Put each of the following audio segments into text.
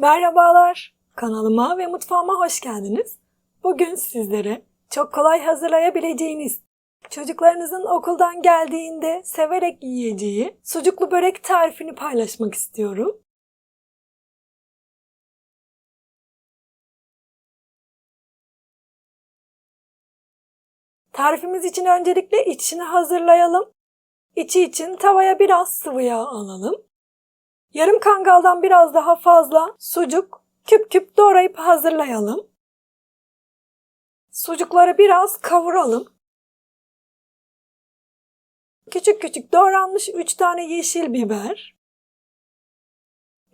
Merhabalar, kanalıma ve mutfağıma hoş geldiniz. Bugün sizlere çok kolay hazırlayabileceğiniz, çocuklarınızın okuldan geldiğinde severek yiyeceği sucuklu börek tarifini paylaşmak istiyorum. Tarifimiz için öncelikle içini hazırlayalım. İçi için tavaya biraz sıvı yağ alalım. Yarım kangaldan biraz daha fazla sucuk küp küp doğrayıp hazırlayalım. Sucukları biraz kavuralım. Küçük küçük doğranmış 3 tane yeşil biber.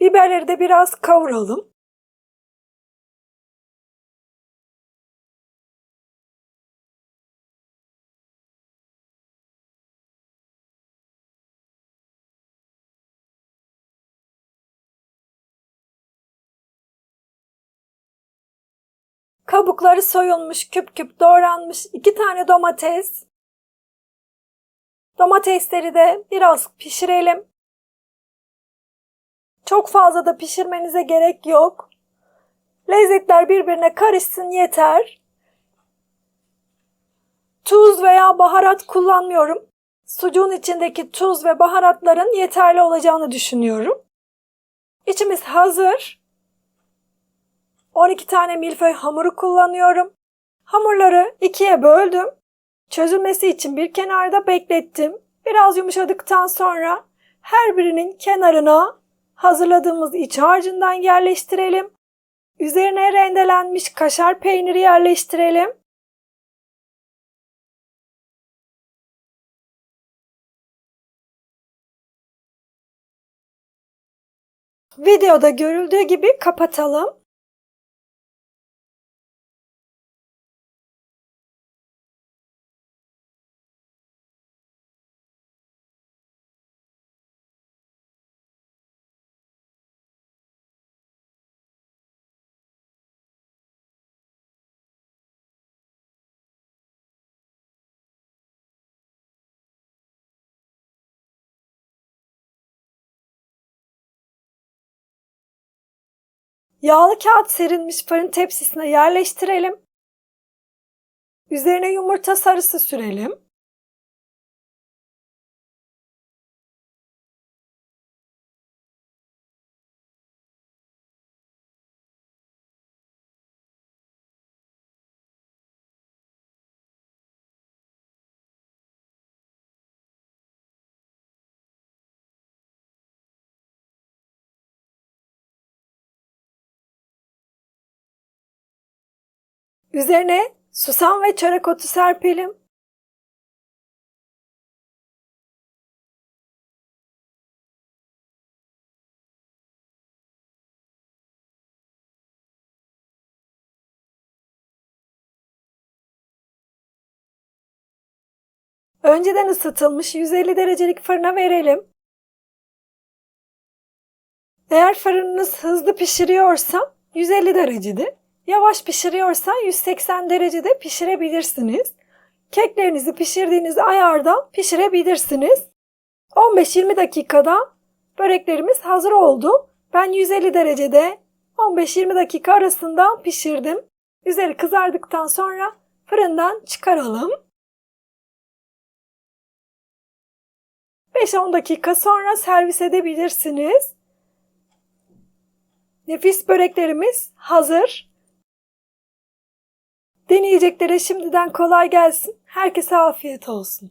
Biberleri de biraz kavuralım. Kabukları soyulmuş, küp küp doğranmış 2 tane domates. Domatesleri de biraz pişirelim. Çok fazla da pişirmenize gerek yok. Lezzetler birbirine karışsın yeter. Tuz veya baharat kullanmıyorum. Sucuğun içindeki tuz ve baharatların yeterli olacağını düşünüyorum. İçimiz hazır. 12 tane milföy hamuru kullanıyorum. Hamurları ikiye böldüm. Çözülmesi için bir kenarda beklettim. Biraz yumuşadıktan sonra her birinin kenarına hazırladığımız iç harcından yerleştirelim. Üzerine rendelenmiş kaşar peyniri yerleştirelim. Videoda görüldüğü gibi kapatalım. Yağlı kağıt serilmiş fırın tepsisine yerleştirelim. Üzerine yumurta sarısı sürelim. Üzerine susam ve çörek otu serpelim. Önceden ısıtılmış 150 derecelik fırına verelim. Eğer fırınınız hızlı pişiriyorsa 150 derecede, yavaş pişiriyorsa 180 derecede pişirebilirsiniz. Keklerinizi pişirdiğiniz ayarda pişirebilirsiniz. 15-20 dakikada böreklerimiz hazır oldu. Ben 150 derecede 15-20 dakika arasında pişirdim. Üzeri kızardıktan sonra fırından çıkaralım. 5-10 dakika sonra servis edebilirsiniz. Nefis böreklerimiz hazır. Deneyeceklere şimdiden kolay gelsin. Herkese afiyet olsun.